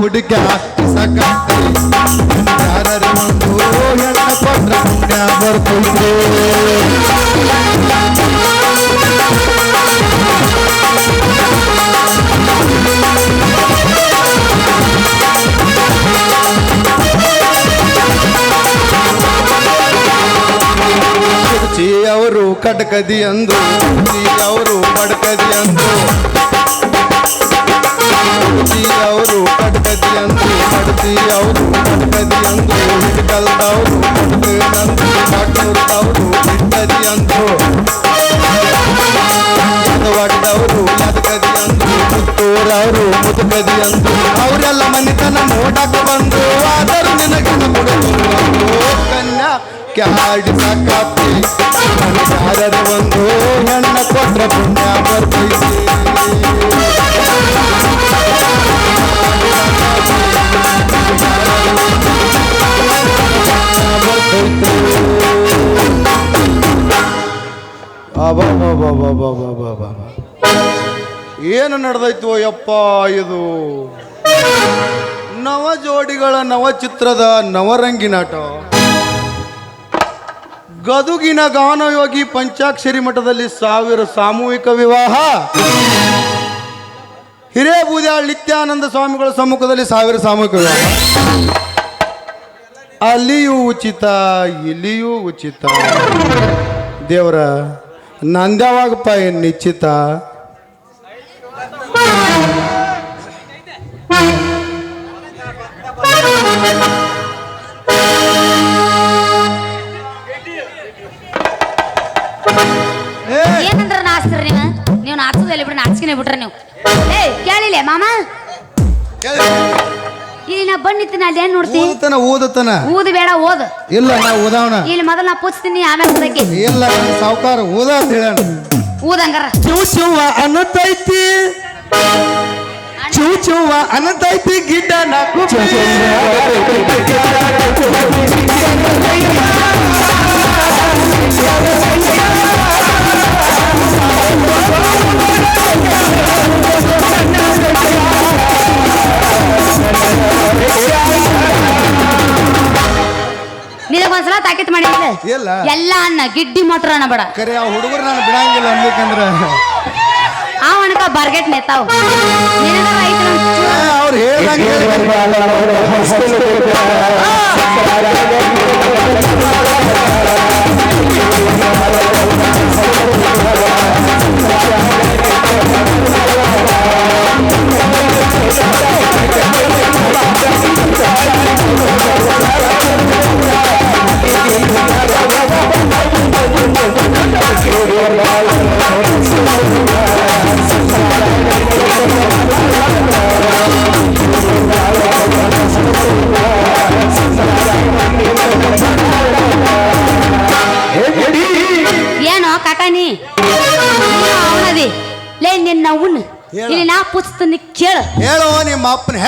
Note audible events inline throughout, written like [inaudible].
ಹುಡುಗ ಸಾಕಾತಿ ಯಾರರಿ ಒಂದು ಹೆಣ್ಣ ಕೊಂದ್ರ ಪುಣ್ಯ ಕಟಕದಿ ಅಂದು ಕುರ್ಚಿ ಅವರು ಕಟಕದಿ ಅಂದು ಕುರ್ಚಿ ಅವರು ಕಟಕದಿ ಅಂದು ಕಡತಿ ಅವರು ಕಟಕದಿ ಅಂದು ಹಿಡ್ಕಲ್ದವರು ಕಟಕದಂದು ಕಾಟೂರ್ದವರು ಹಿಡ್ಕದಿ ಅಂದು ಯದವಾಡದವರು ಯದಕದಿ ಅಂದು ಪುತ್ತೂರವರು ಮುದುಕದಿ ಅಂದು ಅವರೆಲ್ಲ ಮನಿತನ ನೋಡಕ್ಕೆ ಬಂದು ಆದರೂ ನಿನಗಿನ ಕೊಡಲು ಕ್ಯಾಡಿ ಸಾಕಾಪಿ ಯಾರದ ಒಂದು ಹೆಣ್ಣ ಕೊಟ್ರ ಪುಣ್ಯ ಬರ್ತೈತಿ. ಏನು ನಡೆದೈತು ಯಪ್ಪ ಇದು ನವ ಜೋಡಿಗಳ ನವ ಚಿತ್ರದ ನವರಂಗಿನಾಟ ಗದುಗಿನ ಗಾನಯೋಗಿ ಪಂಚಾಕ್ಷರಿ ಮಠದಲ್ಲಿ ಸಾವಿರ ಸಾಮೂಹಿಕ ವಿವಾಹ. ಹಿರೇಬೂದ್ಯಾಳ್ ನಿತ್ಯಾನಂದ ಸ್ವಾಮಿಗಳ ಸಮ್ಮುಖದಲ್ಲಿ ಸಾವಿರ ಸಾಮೂಹಿಕ ವಿವಾಹ. ಅಲ್ಲಿಯೂ ಉಚಿತ, ಇಲ್ಲಿಯೂ ಉಚಿತ. ದೇವರ ನಂದ್ಯಾವಾಗಪ್ಪ ಏನು ನಿಶ್ಚಿತ. ಏನಂದ್ರ ನಾಚ್ತೀರಿ ನೀವು? ನೀವು ನಾಚದಲ್ಲಿ ಬಿಡ್ರಿ? ನಾಚಿಕೆನೆ ಬಿಟ್ರೆ ನೀವು. ಏ ಕೇಳಿಲ್ಲ ಮಾಮ? ಇಲ್ಲಿ ನಾ ಬಂದಿತ್ತು ಅಲ್ಲಿ ಏನ್ ನೋಡ್ತೀನಿ ಊದತನ ಊದತನ ಊದು ಬೇಡ ಓದ್. ಇಲ್ಲ ನಾ ಊದವನ ಇಲ್ಲಿ ಮೊದಲ ನಾ ಪೂಜ್ತೀನಿ ಆಮೇಲೆ ಊದಕ್ಕೆ ಇಲ್ಲ ಸಾವುಕಾರ ಓದ ಅಂತ ಹೇಳೋಣ ಊದಂಗಾರ ಶಿವ ಶಿವ ಅನ್ನತೈತಿ ಚೂ ಚೂವ ಅನ್ನತೈತಿ ಗಿಡ್ಡ ನಾಕು ನಿನಗೊಂದ್ಸಲ ತಾಕೀತ್ ಮಾಡಿಲ್ಲ ಇಲ್ಲ ಎಲ್ಲ ಅನ್ನ ಗಿಡ್ಡಿ ಮಾತ್ರ ಅಣ್ಣ ಬೇಡ ಕರೆ ಆ ಹುಡುಗರು ನಾನು ಬಿಡಂಗಿಲ್ಲ ಅನ್ಬೇಕಂದ್ರ ಆ ಅಣ್ಣಕ ಬಾರ್ಗೆಟ್ ನೇತಾವ್ ಅವ್ರು ಹೇಳ್ದಂಗೆ ಏನೋ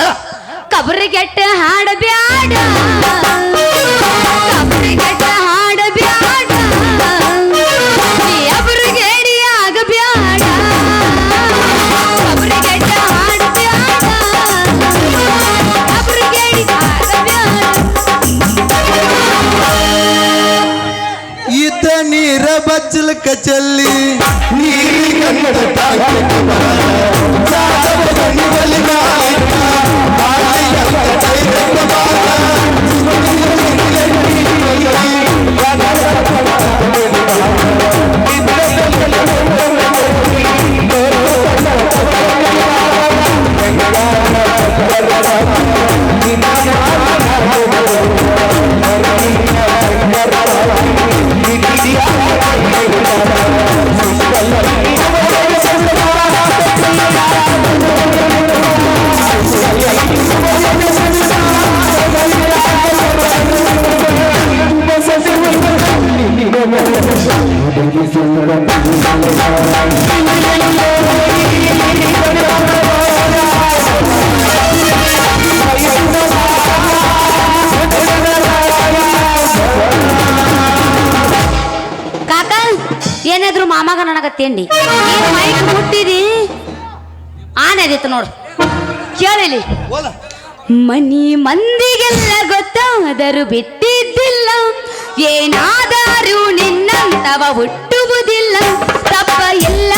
ನಿಮ್ಮ ಅಪ್ಪನ ಹೇಳ ಕಬರಿಗೆಟ್ಟ ಹಾಡಬ್ಯಾಡ ಕಬರಿಗೆಟ್ಟ ಹಾಡಬ್ಯಾಡ ಎಬರಿಗೇಡಿ ಆಗಬ್ಯಾಡ ಕಬರಿಗೆಟ್ಟ ಹಾಡಬ್ಯಾಡ ಎಬರಿಗೇಡಿ ಆಗಬ್ಯಾಡ ಇದ್ದ ನೀರ ಬಚ್ಚಲಕ ಚೆಲ್ಲಿ ನೀರಿ ಕನ್ನಡ ಟಾಕಿನ ಮೈಕ್ ಮುಟ್ಟಿದಿ? ಆನೆದಿತ್ತು ನೋಡು. ಕೇಳಿಲಿ. ಮನಿ ಮಂದಿಗೆಲ್ಲ ಗೊತ್ತಾದರೂ ಬಿಟ್ಟಿದ್ದಿಲ್ಲ. ಏನಾದರೂ ನಿನ್ನಂತವ ಹುಟ್ಟುವುದಿಲ್ಲ. ತಪ್ಪ ಎಲ್ಲ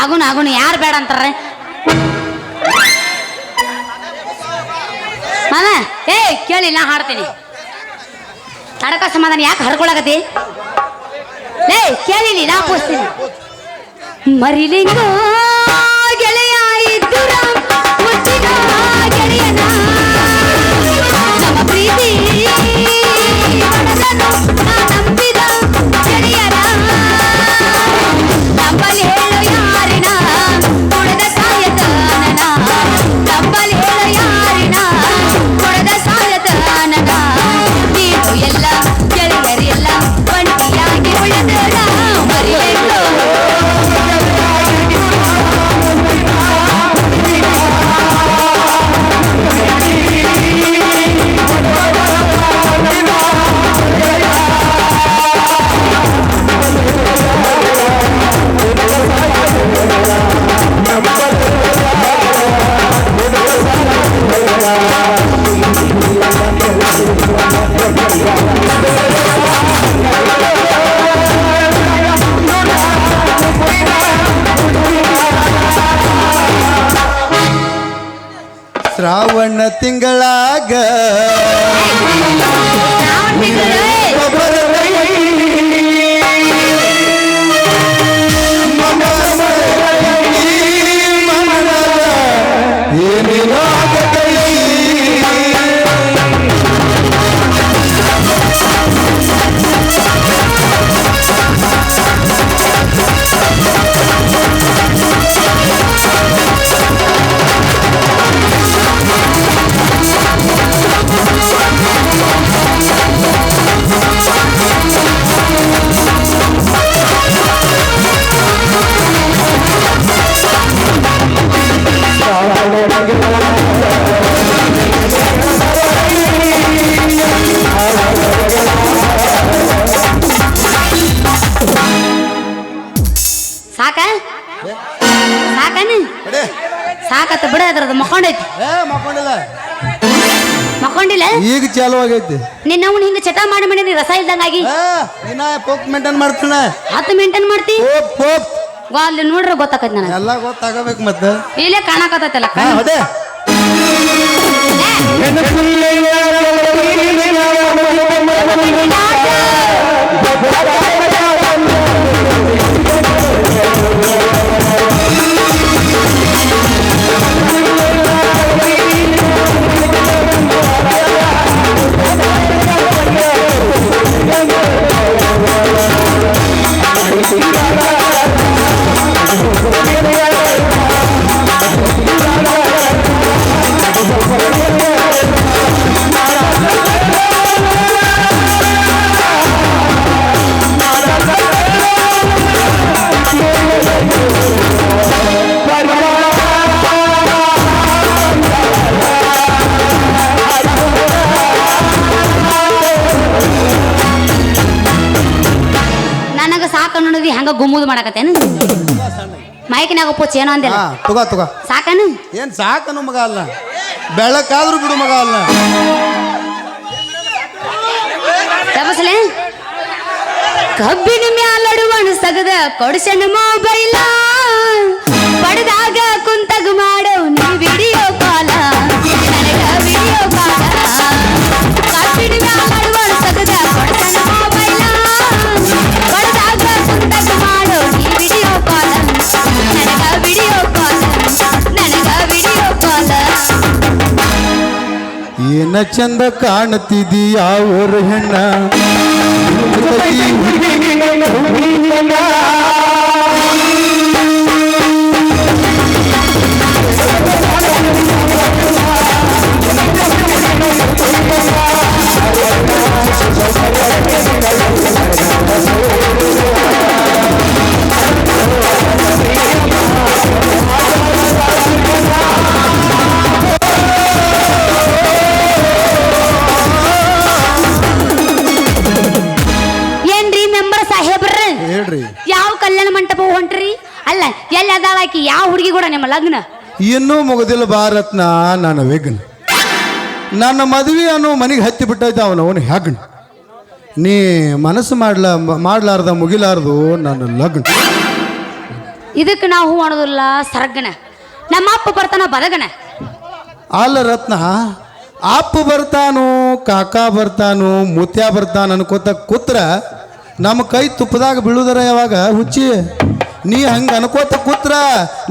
ಆಗುನು ಆಗುನು ಯಾರು ಬೇಡ ಅಂತಾರ ಮಾಮ ಏ ಕೇಳಿ ನಾ ಹಾಡ್ತೀನಿ. ತಡಕ ಸಮಾಧಾನ ಯಾಕೆ ಹರ್ಕೊಳಕತಿ ಏ ಕೇಳಿಲಿ ನಾ ಪೋಸ್ತೀನಿ ಮರಿಲಿಂಗ tenggelam ಈಗ ಚಾಲು ಆಗೈತಿ. ನಿನ್ನ ಅವ್ನು ಹಿಂಗ ಚಟ ಮಾಡಿ ಮಾಡಿ ನೀ ರಸ ಇಲ್ದಂಗಾಗಿ. ನಿನ್ನ ಪೋಪ್ ಪೋಕ್ ಮೇಂಟೈನ್ ಮಾಡ್ತಾನ? ಹತ್ತು ಮೇಂಟೈನ್ ಮಾಡ್ತಿ? ಪೋಕ್ ಪೋಕ್. ವಾ ಅಲ್ಲಿ ನೋಡ್ರೆ ಗೊತ್ತಾಕತ್ ನನಗೆ. ಎಲ್ಲ ಗೊತ್ತಾಗಬೇಕು ಮತ್ತೆ. ಇಲ್ಲೇ ಕಾಣಕತ್ತಲ್ಲ ಹಾ ಹಂಗ ಗುಮ್ಮುದು ಮಾಡಕತ್ತೇನು ಮೈಕಿನಾಗ ಪೋಚ್ ಏನೋ ಅಂದಿಲ್ಲ. ಹಾ ತಗೋ ತಗೋ. ಸಾಕನು? ಏನ್ ಸಾಕನು ಮಗ ಅಲ್ಲ. ಬೆಳಕಾದ್ರೂ ಬಿಡು ಮಗ ಅಲ್ಲ. ತಪಸ್ಲೆ ಕಬ್ಬಿನ ಮ್ಯಾಲಡುವಣ ಸಗದ ಕೊಡಿಸಣ ಮೊಬೈಲ ಪಡೆದಾಗ ಕುಂತಗ ಏನ ಚಂದ ಕಾಣುತ್ತಿದಿ ಅವ್ರ ಹೆಣ್ಣ. ಆಕಿ ಯಾವ ಹುಡುಗಿ ಕೂಡ ನಿಮ್ಮ ಲಗ್ನ? ಇನ್ನೂ ಮುಗದಿಲ್ಲ ಭಾರತ್ನ ನನ್ನ ವಿಘ್ನ. ನನ್ನ ಮದುವೆ ಅನ್ನೋ ಮನೆಗೆ ಹತ್ತಿ ಬಿಟ್ಟೈತೆ ಅವನು ಅವನು ಹೆಗ್ಣ ನೀ ಮನಸ್ಸು ಮಾಡ್ಲ ಮಾಡ್ಲಾರ್ದ ಮುಗಿಲಾರ್ದು ನನ್ನ ಲಗ್ನ. ಇದಕ್ಕೆ ನಾವು ಹೂ ಮಾಡೋದಿಲ್ಲ ಸರ್ಗಣ ನಮ್ಮ ಅಪ್ಪ ಬರ್ತಾನ ಬದಗಣ ಅಲ್ಲ ರತ್ನ ಅಪ್ಪ ಬರ್ತಾನು ಕಾಕ ಬರ್ತಾನು ಮುತ್ಯ ಬರ್ತಾನ ಅನ್ಕೋತ ಕೂತ್ರ ನಮ್ಮ ಕೈ ತುಪ್ಪದಾಗ ಬೀಳುದರ ಯಾವಾಗ ಹುಚ್ಚಿ? ನೀ ಹಂಗ ಅನ್ಕೋತ ಕೂತ್ರ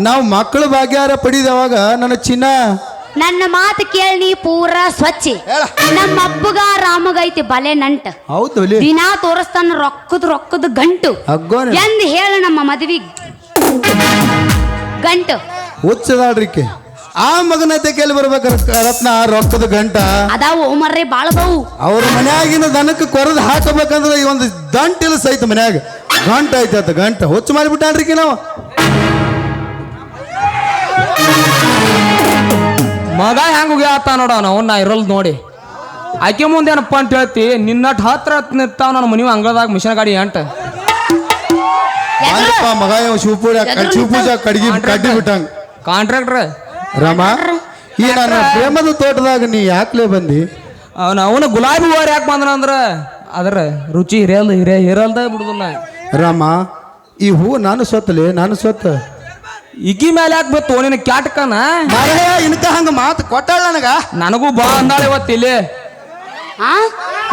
ನಾವು ಮಕ್ಕಳು ಭಾಗ್ಯಾರ ಪಡಿದವಾಗ ನನ್ನ ಚಿನ್ನ. ನನ್ನ ಮಾತು ಕೇಳಿ ನೀ ಪೂರ ಸ್ವಚ್ಛಿ. ನಮ್ಮ ಅಪ್ಪಗ ರಾಮಗ ಐತಿ ಬಲೆ ನಂಟ. ಹೌದು. ದಿನಾ ತೋರಿಸ್ತಾನ ರೊಕ್ಕದ ರೊಕ್ಕದ ಗಂಟು. ಎಂದು ಹೇಳ ನಮ್ಮ ಮದ್ವಿ ಗಂಟು. ಹುಚ್ಚದಾಡ್ರಿಕೆ. ಆ ಮಗನ ತೆಗೆಯಲ್ಲಿ ಬರ್ಬೇಕ ರತ್ನ? ರೊಕ್ಕದ ಗಂಟ. ಅದಾವು ಮರ್ರಿ ಬಾಳದವು ಅವ್ರ ಮನ್ಯಾಗಿನ ದನಕ್ಕೆ ಕೊರದು ಹಾಕಬೇಕಂದ್ರೆ ಈ ಒಂದು ದಂಟಿಲ್ಲ ಸಹಿತ ಮನ್ಯಾಗ. ಗಂಟ ಐತೆ ಅಂತ ಗಂಟ. ಹುಚ್ಚು ಮಾಡಿಬಿಟ್ಟಾನ್ರಿ ನಾವು. ಮಗ ಹೆಂಗ ಹೋಗ್ಯಾತ ನೋಡ ನಾವು ನಾ ಇರಲ್ ನೋಡಿ. ಆಕೆ ಮುಂದೆ ಏನಪ್ಪ ಅಂತ ಹೇಳ್ತಿ ನಿನ್ನಟ್ ಹತ್ರ ನಿಂತಾವ ನನ್ನ ಮನಿ ಅಂಗಳದಾಗ ಮಿಷನ್ ಗಾಡಿ ಎಂಟ. ಮಗ ಇವ ಶಿವಪೂಜ ಶಿವಪೂಜ ಕಡ್ಗಿ ಕಡ್ಡಿ ಬಿಟ್ಟಂಗ. ಕಾಂಟ್ರಾಕ್ಟ್ರ ರಾಮ ಈ ನನ್ನ ಪ್ರೇಮದ ತೋಟದಾಗ ನೀ ಯಾಕ್ಲೇ ಬಂದಿ? ಅವನ ಅವನ ಗುಲಾಬಿ ಹೂವಾರ ಯಾಕೆ ಬಂದನ ಅಂದ್ರ ಅದ್ರ ರುಚಿ ಹಿರಿಯಲ್ದ ಹಿರಿಯ ಹಿರಲ್ದ ಬಿಡುದಿಲ್ಲ. ರಾಮ ಈ ಹೂ ನಾನು ಸೊತ್ತಲೇ ನಾನು ಸೊತ್ತ ಇಗಿ ಮೇಲೆ ಯಾಕೆ ಬತ್ತು? ನಿನ್ನ ಕ್ಯಾಟ್ಕನ? ಮಾರಾಯ ಇನ್ಕ ಹಂಗ ಮಾತು ಕೊಟ್ಟಾಳ ನನಗ. ನನಗೂ ಬಾ ಅಂದಾಳೆ ಇವತ್ತು ಇಲ್ಲಿ. ಆ?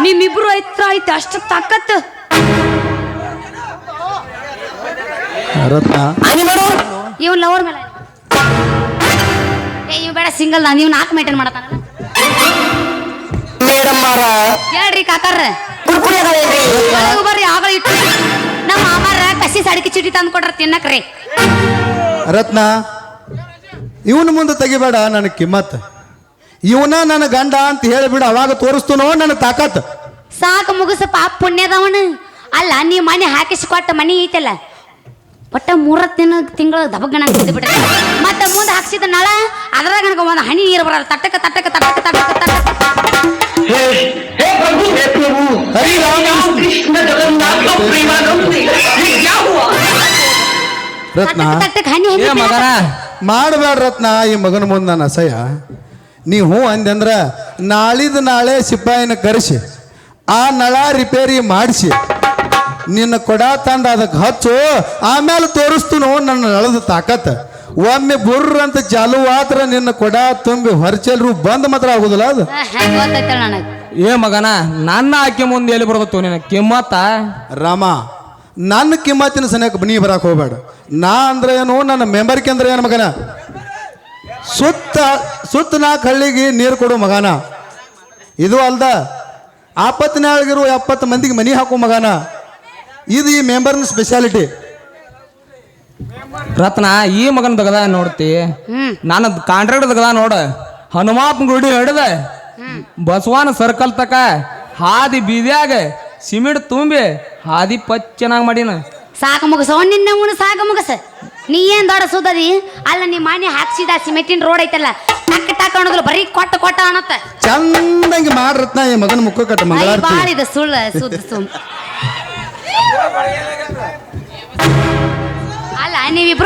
ನಿಮ್ಮಿಬ್ರು ಐತ್ರ ಐತಿ ಅಷ್ಟು ತಾಕತ್ತು. ರತ್ನ. ಇವ್ ಲವರ್ ಮೇಲೆ. ಏ ಇವ್ ಬೇಡ ಸಿಂಗಲ್ ನಾನು ಇವ್ ನಾಲ್ಕು ಮೇಂಟೈನ್ ಮಾಡತಾನಲ್ಲ ಹೇಳ್ರಿ ಕಾಕಾರ ಬರ್ರಿ ಆಗಳ ಇಟ್ಟು. ನಮ್ಮ ಮಾಮಾರ ಕಸಿ ಸಡಕಿ ಚೀಟಿ ತಂದು ಕೊಟ್ರ ತಿನ್ನಕ್ರಿ. ರತ್ನ ಇವನ ಮುಂದೆ ತೆಗಿಬೇಡ ನನ್ನ ಕಿಮ್ಮತ್. ಇವನ ನನ್ನ ಗಂಡ ಅಂತ ಹೇಳಿಬಿಡು ಅವಾಗ ತೋರಿಸ್ತನೋ ನನ್ನ ತಾಕತ್. ಸಾಕು ಮುಗಿಸ ಪಾಪ ಪುಣ್ಯದವನ. ಅಲ್ಲ ನೀ ಮನೆ ಹಾಕಿಸಿ ಕೊಟ್ಟ ಮನಿ ಐತಲ್ಲ. ಒಟ್ಟ ಮೂರ ದಿನ ತಿಂಗಳ ದಬಗಣ ಬಿಡ್ರಿ ಮತ್ತೆ ಮುಂದೆ ಹಾಕ್ಸಿದ ನಳ ಅದ್ರಾಗ ನನಗೆ ಒಂದು ಹನಿ ನೀರು ಬರಲ್ಲ. ತಟ್ಟಕ ತಟ್ಟಕ ತಟ್ಟಕ ತಟ್ಟಕ. ರತ್ನ? ಹನಿ ಏ ಹನಿ ಮಗನ? ಮಾಡಬೇಡ ರತ್ನ ಈ ಮಗನ ಮುಂದೆ ನಾನು ಅಸಹ್ಯ. ನೀ ಹ್ಞೂ ಅಂದಂದ್ರ ನಾಳಿದ ನಾಳೆ ಸಿಪಾಯಿನ ಕರೆಸಿ ಆ ನಳ ರಿಪೇರಿ ಮಾಡಿಸಿ. ನಿನ್ನ ಕೊಡ ತಂದ ಅದಕ್ಕೆ ಹಚ್ಚು ಆಮೇಲೆ ತೋರಿಸ್ತನು ನನ್ನ ನಳದ ತಾಕತ್. ಒಮ್ಮೆ ಬುರ್ರ ಅಂತ ಚಾಲು ಆತ್ರ ನಿನ್ನ ಕೊಡ ತುಂಬಿ ಹೊರಚಲ್ರು ಬಂದ್ ಮಾತ್ರ ಆಗುದಿಲ್ಲ ಅದು. ನನಗೆ? ಏ ಮಗನ ನನ್ನ ಆಕೆ ಮುಂದೆ ಎಲ್ಲಿ ಬರ್ತತ್ತು ನಿನ್ನ ಕಿಮ್ಮತ್ತ? ರಾಮ ನನ್ನ ಕಿಮ್ಮತ್ತಿನ ಸನಿಯಕ್ಕೆ ನೀ ಬರಕ್ಕೆ ಹೋಗ್ಬೇಡ. ನಾ ಅಂದ್ರೆ ಏನು? ನನ್ನ ಮೆಂಬರ್ಕೆ ಅಂದ್ರೆ ಏನು ಮಗನ? ಸುತ್ತ ಸುತ್ತ ನಾಲ್ಕು ಹಳ್ಳಿಗೆ ನೀರು ಕೊಡು ಮಗನ. ಇದು ಅಲ್ದ ಆಪತ್ತಿನಾಗಿರೋ ಎಪ್ಪತ್ತು ಮಂದಿಗೆ ಮನಿ ಹಾಕು ಮಗನ. ಇದು ಈ ಮೆಂಬರ್ನ ಸ್ಪೆಷಾಲಿಟಿ ರತ್ನ ಈ ಮಗನ ದಗದ ನೋಡ್ತಿ? ನಾನು ಕಾಂಟ್ರಾಕ್ಟ್ ದಗದ ನೋಡ. ಹನುಮಾಪನ ಗುಡಿ ಹಿಡ್ದ ಬಸವಾನ ಸರ್ಕಲ್ ತಕ ಹಾದಿ ಬೀದಿಯಾಗ ಸಿಮೆಂಟ್ ತುಂಬಿ ಹಾದಿ ಪಚ್ಚನಾಗಿ ಮಾಡಿನ. ಸಾಕು ಮುಗಸ. ನಿನ್ನ ಉಣ ಸಾಕು ಮುಗಸ. ನೀ ಏನ್ ದೊಡ್ಡ ಸುದದಿ? ಅಲ್ಲ ನೀ ಮಾನಿ ಹಾಕ್ಸಿದ ಸಿಮೆಂಟಿನ ರೋಡ್ ಐತಲ್ಲ ಟಕ್ ಟಕ್ ಅನ್ನೋದಿಲ್ಲ ಬರೀ ಕೊಟ್ಟ ಕೊಟ್ಟ ಅನ್ನತ್ತ. ಚಂದಂಗೆ ಮಾಡ್ರತ್ನ ಈ ಮಗನ ಮುಖ ಕಟ್ಟ ಮಂಗಳಾರತಿ. ಬಾಳ ಇದು ಸುಳ್ಳ ಸುದ್ದ ಸುಮ್. [laughs] ಅಲ್ಲ ನೀವಿಬ್ರು